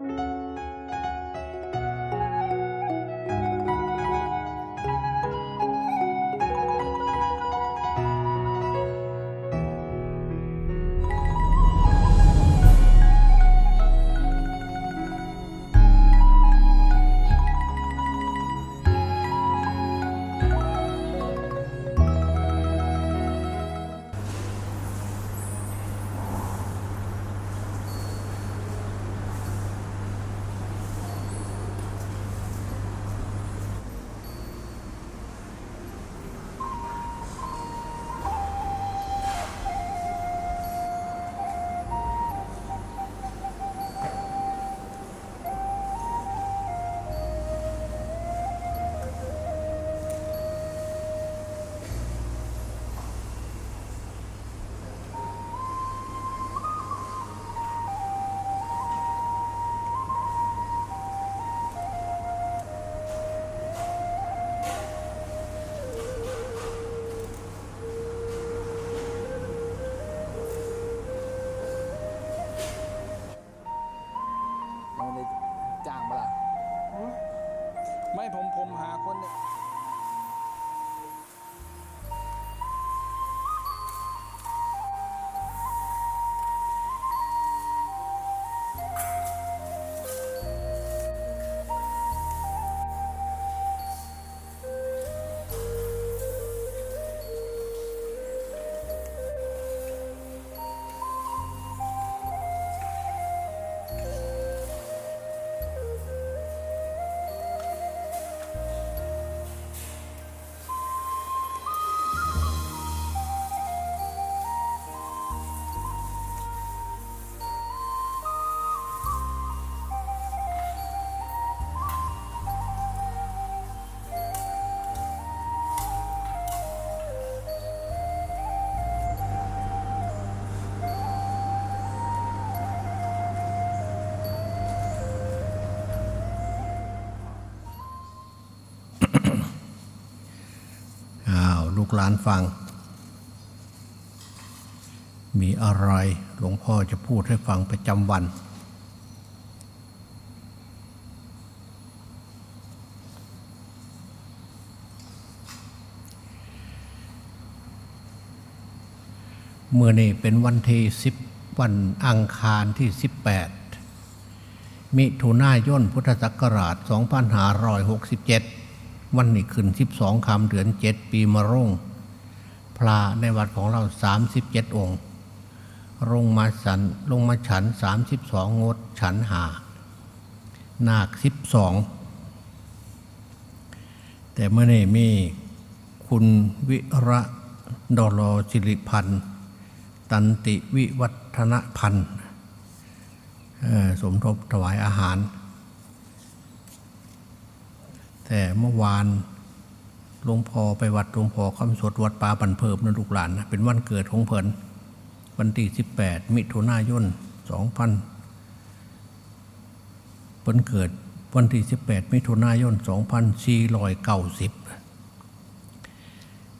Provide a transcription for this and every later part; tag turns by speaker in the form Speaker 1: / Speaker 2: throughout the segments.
Speaker 1: ไม่
Speaker 2: กหลานฟัง มีอะไรหลวงพ่อจะพูดให้ฟังประจำวัน เมื่อนี่เป็นวันที่สิบวันอังคารที่ 18 มิถุนายนพุทธศักราช 2567 วันนี้ขึ้น12คำเดือน7ปีมะรงพระในวัดของเรา37องค์ลงมาสันลงมาฉัน32งงดฉันหานาค12แต่เมื่อนี้มีคุณวิระดอลอจิริพันธ์ตันติวิวัฒนพันธ์สมทบถวายอาหาร แต่เมื่อวานหลวงพ่อไปวัดหลวงพ่อคำสวดวัดป่าบันเพิบนะลูกหลานนะเป็นวันเกิดของเพิ่นวันที่18มิถุนายน2000เพิ่นเกิดวันที่18มิถุนายน2490เก้าสิบ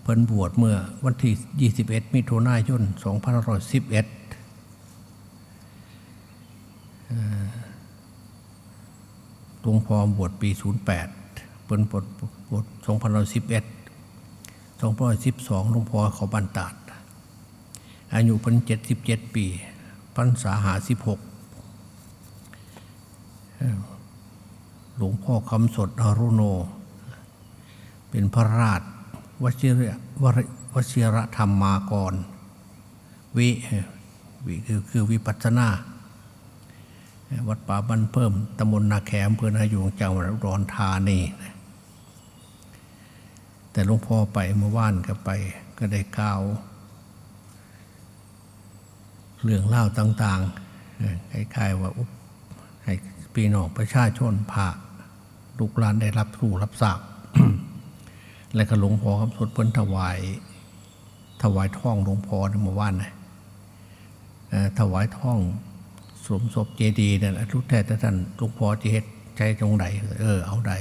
Speaker 2: เพิ่นบวชเมื่อวันที่21มิถุนายน2511เอ่อหลวงพ่อบวชปีศูนย์แปด 08เพิ่นบวชบวช2511 2512หลวงพ่อเขาบันตาด อายุพันเพิ่น77ปีพรรษาหา16เอ่อหลวงพ่อคำสดอรุโน เป็นพระราชวชิระวรวชิรธรรมมากร วิวิคือคือวิปัสนา วัดป่าบ้านเพิ่มตำบลนาแขมอำเภอนายูงจังหวัดอุดรธานีนะ แต่หลวงพ่อไปเมื่อวานก็ไปก็ได้กล่าว เรื่องเล่าต่างๆคล้ายๆว่าอุ๊บให้พี่น้องประชาชนผ่าลูกหลานได้รับรู้รับทราบและก็หลวงพ่อครับสดเพิ่นถวาย ถวายท่องหลวงพ่อในเมื่อวานนะถวายท่องสมศพเจดีย์นั่นทุกแต่ท่านหลวงพ่อจะเฮ็ดใจตรงไหนเออเอาได้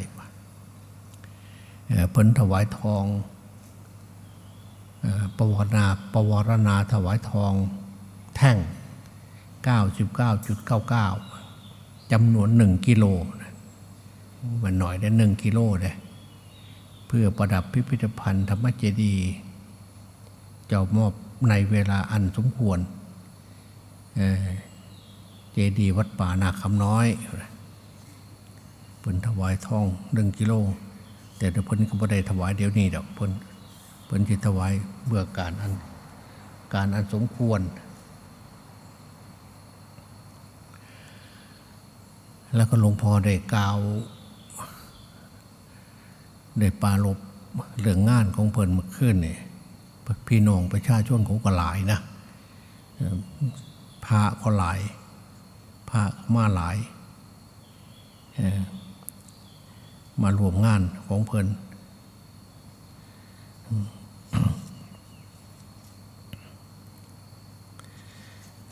Speaker 2: เพิ่นถวายทองเอ่อปวารณาปวรณาถวายทองแท่ง 99.99จำนวนหนึ่งกิโลมันหน่อยได้หนึ่งกิโลเลยเพื่อประดับพิพิธภัณฑ์ธรรมเจดีย์เจ้ามอบในเวลาอันสมควรเเจดีย์วัดป่านาคำน้อยเพิ่นถวายทองหนึ่งกิโล แต่เดี๋ยวเพิ่นก็บ่ได้ถวายเดี๋ยวนี้ดอกเพิ่นเพิ่นจะถวายเมื่อการอันการอันสมควร แล้วก็หลวงพ่อได้กล่าวได้ปารบเรื่องงานของเพิ่นเมื่อคืนนี่พี่น้องประชาชนเขาก็หลายนะพระก็หลายพระมาหลาย มารวมงานของเพิ่น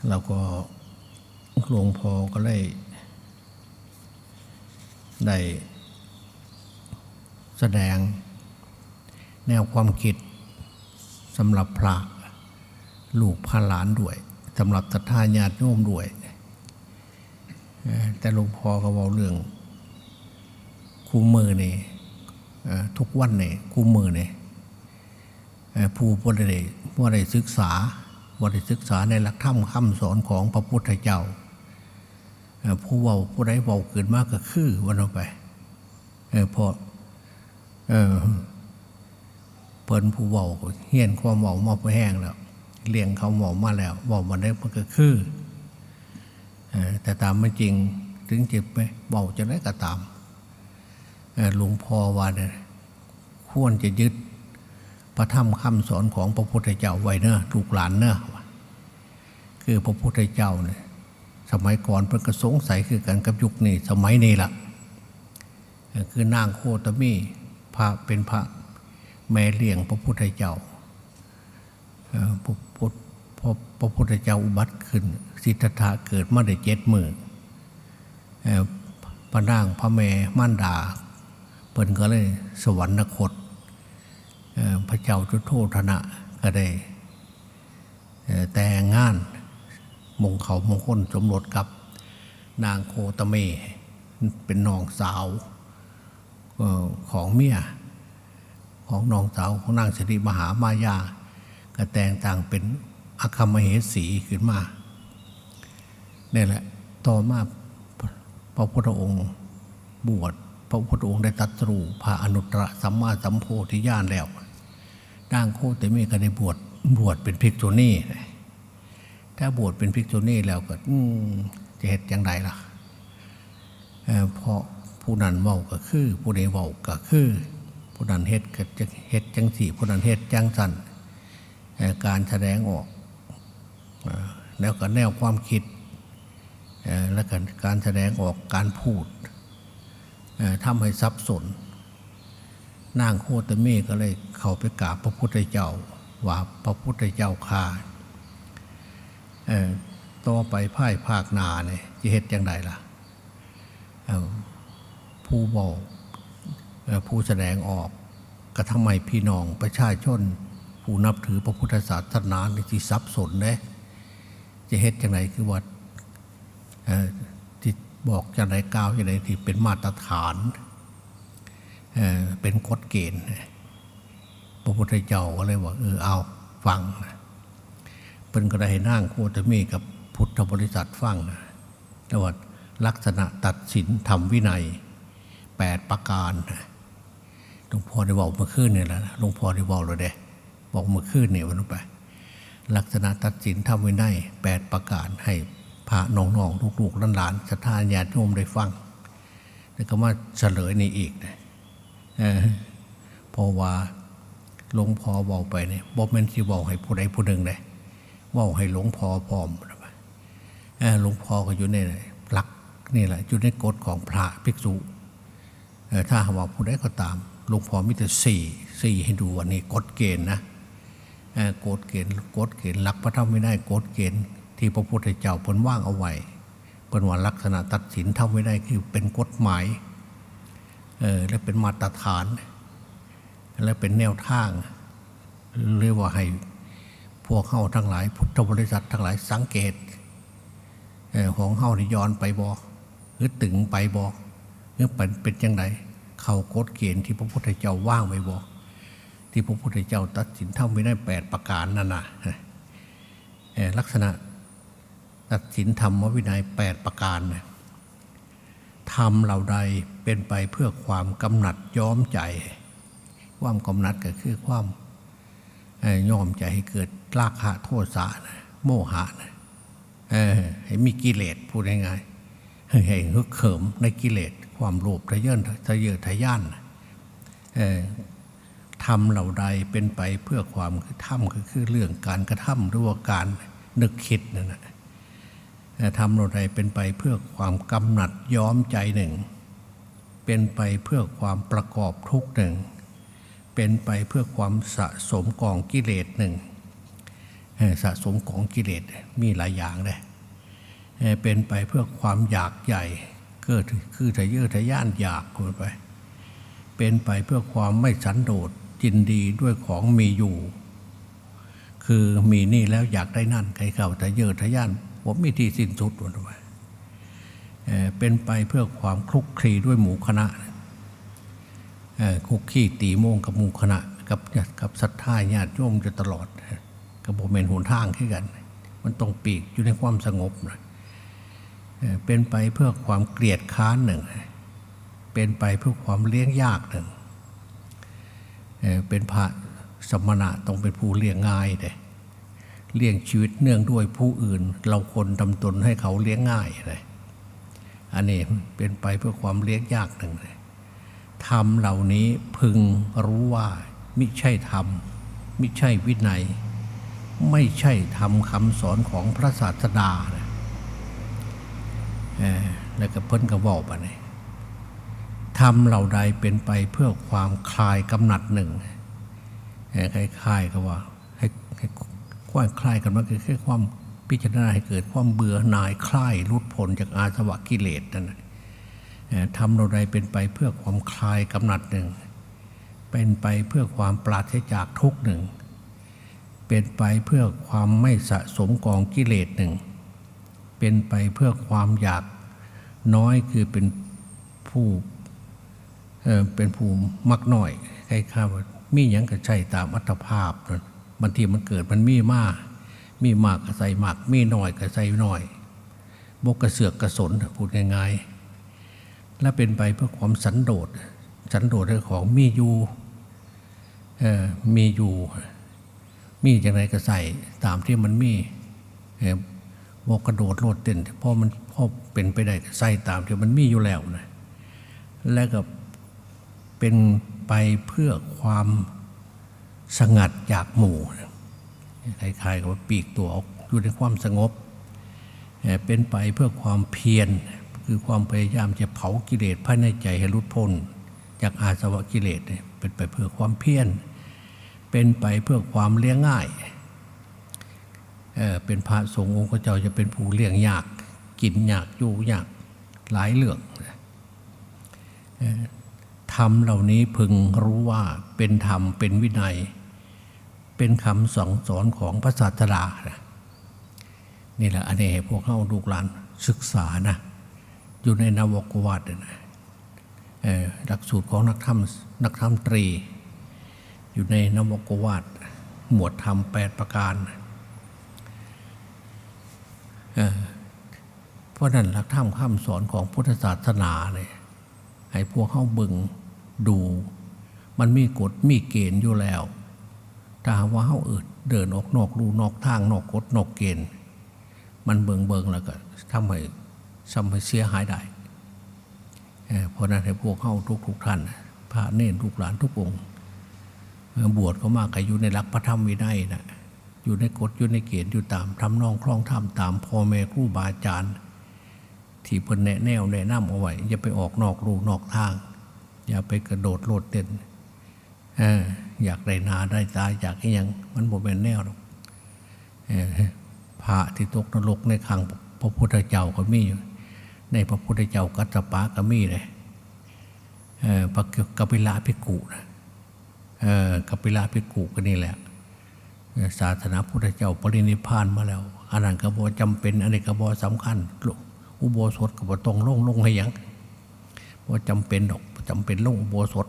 Speaker 2: แล้วก็หลวงพ่อก็เลยได้แสดงแนวความคิดสำหรับพระลูกพระหลานด้วยสำหรับศรัทธาญาติโยมด้วย แต่หลวงพ่อก็บอกเรื่อง คู่มือนี่เอ่อทุกวันนี่คู่มือนี่เอ่อผู้บ่ได้บ่ได้ศึกษาบ่ได้ศึกษาในหลักธรรมคำสอนของพระพุทธเจ้าผู้เว้าผู้ใดเว้าเกินมากก็คือวันเอาไปเพอเออเพิ่นผู้เว้าเฮียนความเว้ามาไปแห้งแล้วเลี้ยงเขาเว้ามาแล้วเว้ามาได้มันก็คือแต่ตามไม่จริงถึงจะไปเว้าจะได้ก็ตาม หลวงพ่อว่าเนี่ยควรจะยึดพระธรรมคำสอนของพระพุทธเจ้าไว้เนอะลูกหลานเนอะคือพระพุทธเจ้าเนี่ยสมัยก่อนเพิ่นก็สงสัยคือกันกับยุคนี้สมัยนี้ล่ะเอ่อคือนางโคตมีพระเป็นพระแม่เลี้ยงพระพุทธเจ้าพระพุทธพระพุทธเจ้าอุบัติขึ้น สิทธัตถะเกิดมาได้เจ็ดหมื่นพระนางพระแม่ม่านดา พิ่นก็เลยสวรรคตพระเจ้าจุโธธนะก็ได้แต่งงานมงเขามงคลสมรสกับนางโคตเม เป็นน้องสาวของเมียของน้องสาวของนางสิริมหามายา ก็แต่งต่างเป็นอาคัมมเหสีขึ้นมาเนี่ยแหละต่อมาพระพุทธองค์บวช พระพุทธองค์ได้ตรัดสรู้พระอนุตตรสัมมาสัมโพธิญาณแล้วนางโคตเมก็ได้บวชบวชเป็นภิกษุณีถ้าบวชเป็นภิกษุณีแล้วก็จะเหตุอย่างไรล่ะเอ่อเพราะผู้นั้นเว้าก็คือ ผู้นี้เว้าก็คือ ผู้นั้นเฮ็ดก็จะเฮ็ดจังสี่ ผู้นั้นเฮ็ดจังสันการแสดงออกแล้วก็แนวความคิดแล้วก็การแสดงออกการพูด ทำให้สับสนนางโคตเมก็เลยเข้าไปกราบพระพุทธเจ้าว่าพระพุทธเจ้าข่าต่อไปพ่ายภาคนาเนี่ยจะเฮ็ดอย่างไรล่ะผู้บอกผู้แสดงออกก็ทำไมพี่น้องประชาชน ผู้นับถือพระพุทธศาสนาในที่สับสนเนี่ยจะเฮ็ดอย่างไรคือว่า บอกอย่างไรกล่าวอย่างไรที่เป็นมาตรฐานเเป็นกฎเกณฑ์ พระพุทธเจ้าก็เลยว่าเออเอาฟังเพิ่นก็ไดนั่งโคตมีกับพุทธบริษัทฟังนะแต่ว่าลักษณะตัดสินธรรมวินัยแปดประการนะหลวงพ่อได้บอกเมื่อคืนนี่แหละหลวงพ่อได้บอกเลยเด้บอกเมื่อคืนนี่วันนั้นไป ลักษณะตัดสินธรรมวินัยแปดประการให้ พระน้องๆลูกๆหลานๆศรัทธาญาติโยมได้ฟัง แล้วก็มาเฉลยนี่อีกนะเออเพราะว่าหลวงพ่อบอกไปเนี่ยบอกเป็นที่บอกให้ผู้ใดผู้หนึ่งเลยว่าให้หลวงพ่อพร้อมหลวงพ่อก็อยู่ในหลักนี่แหละอยู่ในกฎของพระภิกษุถ้าหากว่าผู้ใดก็ตามหลวงพ่อมีแต่สี่สี่ให้ดูวันนี้กฎเกณฑ์นะกฎเกณฑ์กฎเกณฑ์หลักพระธรรมไม่ได้กฎเกณฑ์ ที่พระพุทธเจ้าพิ่นว่างเอาไว้เพิ่นว่าลักษณะตัดสินทำไม่ได้คือเป็นกฎหมายเออและเป็นมาตรฐาน และเป็นแนวทางเรียกว่าให้พวกเข้าทั้งหลาย พุทธบริษัททั้งหลายสังเกตเออของเข้านี่ย้อนไปบอหรือตึงไปบอกหรือเป็นเป็นยังไงเขากฎเกณฑ์ที่พระพุทธเจ้าว่างไว้บอกที่พระพุทธเจ้าตัดสินเท่าไม่ได้แปดประการนั่นนะลักษณะ ตัดสินธรรมวินัยแปดประการนะทำเหล่าใดเป็นไปเพื่อความกำหนัดย้อมใจ ความกำหนัดก็คือความเอ่อมใจให้เกิดราคะโทษะนะโมหะนะเออให้มีกิเลสพูดง่ายๆให้ให้ฮึกเขิมในกิเลสความโลภทะเยอทะเยอทะยานนะทำเหล่าใดเป็นไปเพื่อความคือทำก็คือเรื่องการกระทำหรือว่าการนึกคิดนั่นแหละ ทำเหล่าใดเป็นไปเพื่อความกำหนัดย้อมใจหนึ่ง เป็นไปเพื่อความประกอบทุกหนึ่ง เป็นไปเพื่อความสะสมกองกิเลสหนึ่งสะสมกองกิเลสมีหลายอย่างเลยเป็นไปเพื่อความอยากใหญ่เกิดคือทะเยอทะยานอยากคนไป เป็นไปเพื่อความไม่สันโดษยินดีด้วยของมีอยู่ คือมีนี่แล้วอยากได้นั่นใครเข้าทะเยอทะยาน ผมมีที่สิ้นสุดวันไปเอ่อเป็นไปเพื่อความคลุกคลีด้วยหมู่คณะเอ่อคุกขี้ตีโมงกับหมู่คณะ กับกับศรัทธาญาติโยมจะตลอดกับโมเมนหนทางขึ้นกัน มันต้องปีกอยู่ในความสงบนะเป็นไปเพื่อความเกลียดค้านหนึ่ง เป็นไปเพื่อความเลี้ยงยากหนึ่งเป็นพระสมณะต้องเป็นผู้เลี้ยงง่ายเลย เลี้ยงชีวิตเนื่องด้วยผู้อื่น เราคนดำตนให้เขาเลี้ยงง่ายเลยอันนี้เป็นไปเพื่อความเลี้ยงยากหนึ่งเลยธรรมเหล่านี้พึงรู้ว่ามิใช่ธรรมมิใช่วินัย ไม่ใช่ธรรมคำสอนของพระศาสดานะแล้วก็เพิ่นก็บอกไปนี่ธรรมเหล่าใดเป็นไปเพื่อความคลายกำหนัดหนึ่งคล้ายๆกับว่า ความคลายกันมันคือแค่ความพิจารณาให้เกิดความเบื่อหน่ายคลายรุดพ้นจากอาสวะกิเลสนั่นทำเราใดเป็นไปเพื่อความคลายกำหนัดหนึ่ง เป็นไปเพื่อความปราศจากทุกหนึ่ง เป็นไปเพื่อความไม่สะสมกองกิเลสหนึ่ง เป็นไปเพื่อความอยากน้อยคือเป็นผู้เเป็นผู้มักน้อยใครข้าว่ามีอย่างก็ใช่ตามอัตภาพนั่น บางทีมันเกิดมันมีมาก มีมากก็ใส่มาก มีน้อยก็ใส่น้อยบกกระเสือกกระสนพูดง่ายๆและเป็นไปเพื่อความสันโดษสันโดษเรื่องของมีอยู่มีอยู่ มีอย่างไรก็ใส่ตามที่มันมีบกกระโดดโลดเต้นเพราะมันพราะเป็นไปได้ก็ใส่ตามที่มันมีอยู่แล้วนะและก็เป็นไปเพื่อความ สงัดจากหมู่คล้ายๆกับว่าปีกตัวออกอยู่ในความสงบ เป็นไปเพื่อความเพียรคือความพยายามจะเผากิเลสภายในใจให้ลุดพ้นจากอาสวะกิเลสเป็นไปเพื่อความเพียรเป็นไปเพื่อความเลี้ยงง่ายเเป็นพระสงฆ์องค์เจ้าจะเป็นผู้เลี้ยงยาก กินยากอยู่ยากหลายเรื่องธรรมเหล่านี้พึงรู้ว่าเป็นธรรมเป็นวินัย เป็นคำสอนสอนของพระศาสดานะนี่แหละอันนี้ให้พวกเข้าลูกหลานศึกษานะ อยู่ในนวกวัดนะหลักสูตรของนักธรรมนักธรรมตรี อยู่ในนวกวัดหมวดธรรมแปดประการเเพราะนั้นหลักธรรมคำสอนของพุทธศาสนาเนี่ยให้พวกเข้าบึงดู มันมีกฎมีเกณฑ์อยู่แล้ว ถ้าว่าเขาเอิดเดินออกนอกรูนอกทางนอกกฎนอกเกณฑ์ มันเบิงเบิงแล้วก็ทำให้ทำให้เสียหายได้เพราะนั้นให้พวกเข้าทุกทุกท่านพระเนรทุกหลานทุกองค์บวชก็มากอยู่ในหลักพระธรรมวินัยนะอยู่ในกฎอยู่ในเกณฑ์อยู่ตามทำนองคล้องธรรมตามพ่อแม่ครูบาอาจารย์ ที่เพิ่นแนะแนวแนะนำเอาไว้อย่าไปออกนอกรูนอกทาง อย่าไปกระโดดโลดเต้น อออยากได้นาได้ตายอยากให้ยังมันบ่เป็นแนวหรอกพระที่ตกนรกในครังพระพุทธเจ้าก็มีอยู่ในพระพุทธเจ้ากัสปะก็มีเลยเออพระกปิลาภิกุนะเออกปิลาภิกุก็นี่แหละศาสนาพุทธเจ้าปรินิพานมาแล้วอันนั้นก็บ่จำเป็นอันนี้ก็บ่สำคัญอุโบสถก็บ่ต้องลงลงให้ยังว่าจำเป็นดอกจำเป็นลงอุโบสถ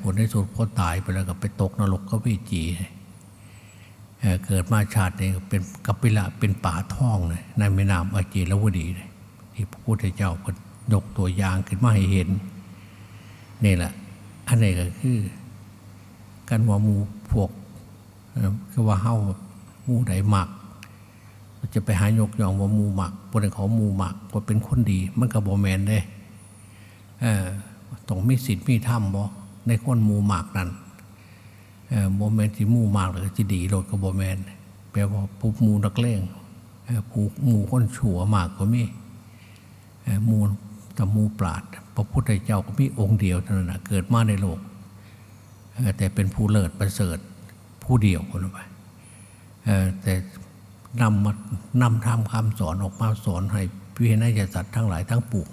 Speaker 2: ผลในสุดพอตายไปแล้วก็ไปตกนรกก็วิจีเเกิดมาชาตินี้ก็เป็นกัปปิละเป็นป่าท่องเลยในแม่น้ำอาจีรวดีเลยที่พระพุทธเจ้าก็ยกตัวอย่างขึ้นมาให้เห็นนี่แหละอันนี้ก็คือการว่ามูพวกคือว่าเฮามูใดหมัก จะไปหายกย่องว่ามูหมักบนเขามูหมักว่าเป็นคนดี มันก็บอแมนเด้ต้องมีศีลมีธรรมบ่ ในคนหมูหมักนั้นโมแมนที่มูหมักเลยจะดีโลดก็บอแมนแปลว่าผู้หมูนักเลงผู้หมูคนชั่วหมากก็มีหมูต่หมูปราดพระพุทธเจ้าก็มีองค์เดียวเท่านั้นเกิดมาในโลก แต่เป็นผู้เลิศประเสริฐผู้เดียวคนไปแต่นำมานำทำคำสอนออกมาสอนให้พิเนยสัตว์ทั้งหลายทั้งปวง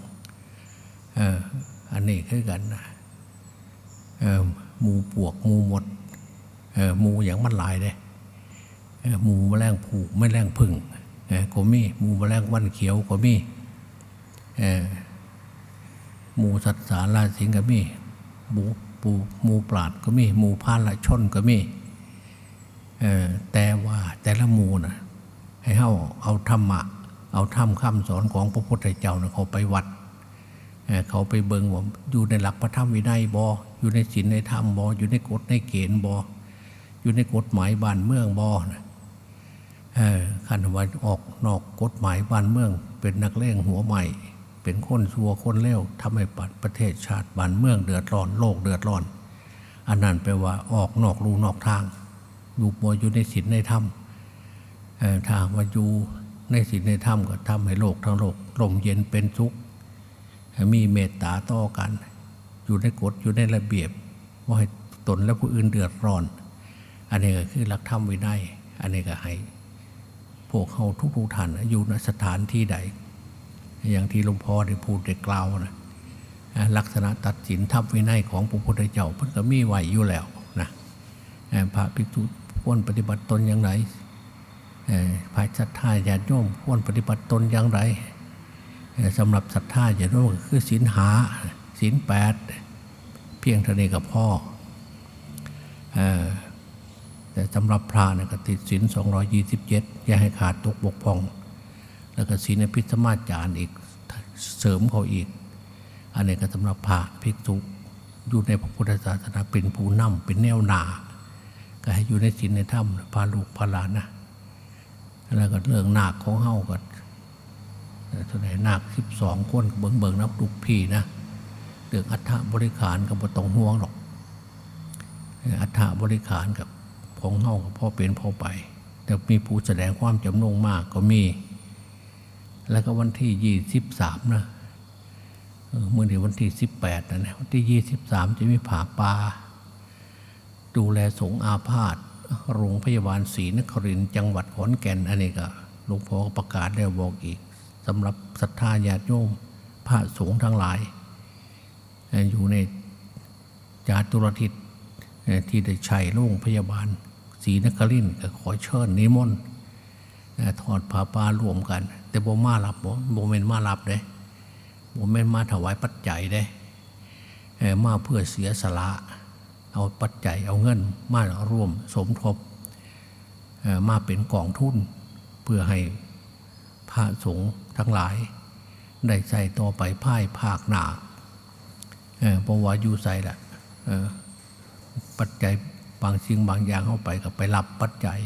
Speaker 2: เอ่ออันนี้คือกันนะ หมูปวกหมูหมดหมูอย่างมันหลายเลยหมูแมลงผูกแมลงพึ่งก็มีหมูแมลงวันเขียวก็มีหมูสัตว์สาราสิงก็มีหมูปูหมูปราดก็มีหมูพานละชนก็มีแต่ว่าแต่ละหมูนะให้เฮาเอาธรรมะ เอาธรรมคำสอนของพระพุทธเจ้านะเขาไปวัด เขาไปเบิงว่าอยู่ในหลักพระธรรมวินัยบออยู่ในศีลในธรรมบออยู่ในกฎในเกณฑ์บออยู่ในกฎหมายบ้านเมืองบอนะเอขันวันออกนอกกฎหมายบ้านเมือง เป็นนักเลงหัวใหม่ เป็นคนชัวคนเลวทำให้ประเทศชาติบ้านเมืองเดือดร้อนโลกเดือดร้อน อันนั้นแปลว่าออกนอกรูนอกทางอยู่บ่อยู่ในศีลในธรรมถ้าว่าอยู่ในศีลในธรรมก็ทำให้โลกทั้งโลกร่มเย็นเป็นสุข มีเมตตาต่อกัน อยู่ในกฎอยู่ในระเบียบว่าให้ตนและผู้อื่นเดือดร้อน อันนี้ก็คือหลักธรรมวินัยอันนี้ก็ให้พวกเขาทุกๆท่านอยู่ในสถานที่ใด อย่างที่หลวงพ่อได้พูดได้กล่าวนะลักษณะตัดสินธรรมวินัยของพระพุทธเจ้าเพิ่นก็มีไหวอยู่แล้วนะพระภิกษุควรปฏิบัติตนอย่างไรเอ่อพระศรัทธาญาติโยมควรปฏิบัติตนอย่างไร สำหรับศรัทธาญาติโยมก็คือศีลหาศีลแปดเพียงเท่านี้กับพ่ออแต่สำหรับพระเนี่ยก็ติดศีลสองรอยี่สิบเจ็ดย่าให้ขาดตกบกพร่อง แล้วก็ศีลอภิสมาจารย์อีกเสริมเขาอีก อันนี้ก็สำหรับพระภิกษุอยู่ในพระพุทธศาสนาเป็นผู้นำเป็นแนวหนา ก็ให้อยู่ในศีลในถ้ำพาลูกพาหลานนะแล้วก็เรื่องหนาคของเฮาก็ เท่าไหร่นาคสิบสองคนเบิงเบิงนับลูกพี่นะเรื่องอัฐบริขารก็บ่ต้องห่วงหรอกอัฐบริขารกับของเฮาก็พ่อเป็นพ่อไป แต่มีผู้แสดงความจำนงมากก็มี แล้วก็วันที่ยี่สิบสามนะเมื่อเดี๋ยววันที่สิบแปดนะวันที่ยี่สิบสามจะมีผาปลาดูแลสงอาพาธโรงพยาบาลศรีนครินทร์จังหวัดขอนแก่นอันนี้ก็หลวงพ่อก็ประกาศแล้บอกอีก สำหรับศรัทธาญาติโยมพระสงฆ์ทั้งหลาย อยู่ในจาตุรทิศที่ได้ใช้โรงพยาบาลศรีนครินทร์ก็ขอเชิญนิมนต์เอ่อทอดผ้าป่ารวมกัน แต่บ่มารับบ่บ่เมนมารับเด้บ่เมนมาถวายปัจจัยเด้มาเพื่อเสียสละเอาปัจจัยเอาเงินมาร่วมสมทบมาเป็นกองทุน เพื่อให้พระสงฆ์ ทั้งหลาย ได้ใส่ต่อไปพ่ายภาคหนาเพราะว่าอยู่ใส่ละปัจจัยบางสิ่งบางอย่างเข้าไปก็ไปรับปัจจัย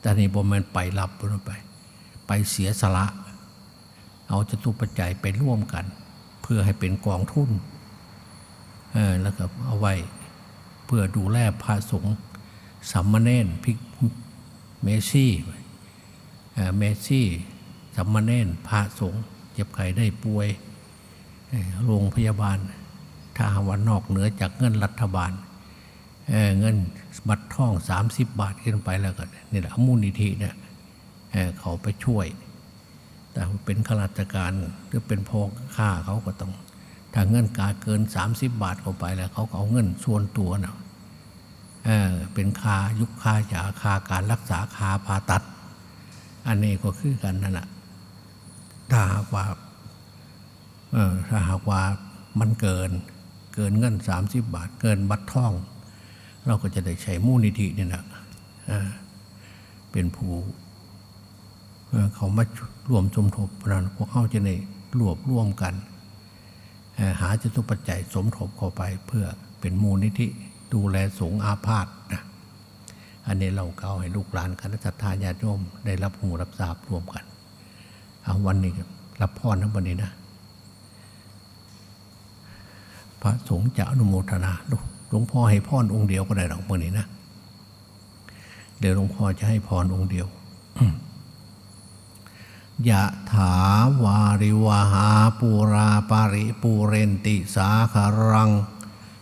Speaker 2: แต่นี่บ่แมันไปรับไป ไปเสียสละ เอาจตุปัจจัยไปร่วมกัน เพื่อให้เป็นกองทุนแล้วก็เอาไว้เพื่อดูแลพระสงฆ์สัมมาเนนพิกเมซี่เมซี่ สัมมาเนนพระสงฆ์เจ็บไข้ได้ป่วยโรงพยาบาล ถ้าหาวันนอกเหนือจากเงินรัฐบาลเเงินบัตรท่อง 30 บาทขึ้นไปแล้วก็นี่แหละมูลนิธิเนี่ยเเขาไปช่วย แต่เป็นข้าราชการหรือเป็นพอข้าเขาก็ต้อง ถ้าเงินกาเกิน 30 บาทเข้าไปแล้ว เขาเอาเงินส่วนตัวนะเเป็นค่ายุคค่ายาค่าการรักษาค่าผ่าตัด อันนี้ก็คือกันนั่นแหละ ถ้าหากว่าถ้าหากว่ามันเกินเกินเงินสามสิบบาท เกินบัตรท่อง เราก็จะได้ใช้มูลนิธินี่นะเป็นผู้เขามารวมสมทบนั้นพวกเขาจะได้รวบร่วมกัน หาจตุปัจจัยสมทบเข้าไปเพื่อเป็นมูลนิธิดูแลสงอาพาธนะอันนี้เราเกาให้ลูกหลานคณะสัตยาญาติโยมได้รับหูรับทราบร่วมกัน เอาวันนี้รับพรทั้งวันนี้นะ พระสงฆ์จะอนุโมทนาหลวงพ่อให้พรองค์เดียวก็ได้หรอกวันนี้นะเดี๋ยวหลวงพ่อจะให้พรองค์เดียวยะถาวาริวหาปูราปาริปูเรนติสาคารัง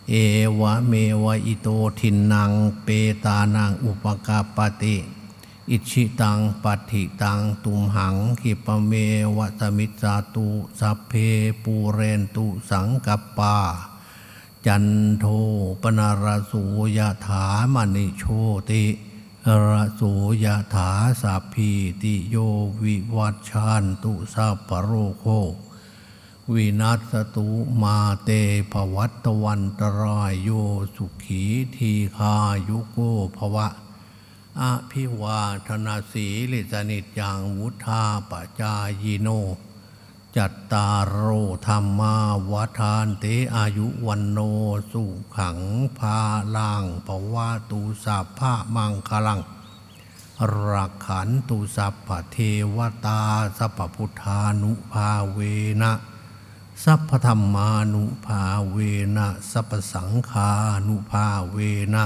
Speaker 2: เอวะเมวะอิโตทินัง เปตานังอุปกาปติ อิชิตังปัติตังตุมหังคิปเมวะสมิจาตุสัพเพปูเรนตุสังกปา จันโทปนารสูยถามณิโชติระสูยถาสัพพีติโยวิวัชชานตุสัพพะโรโควินัสตุมาเตภวัตวันตรายโยสุขีทีคายุโกภวะ อภิวาทนาสีลิสนิจยังวุธาปจายโน จัตตารโอธรรมาวัฏานเตอายุวันโนสุขังพาลังภวะตุสัพพะมังคลังรักขันตุสัพพเทวตาสัพพุทธานุภาเวนะสัพพธรรมานุภาเวนะสัพสังฆานุภาเวนะ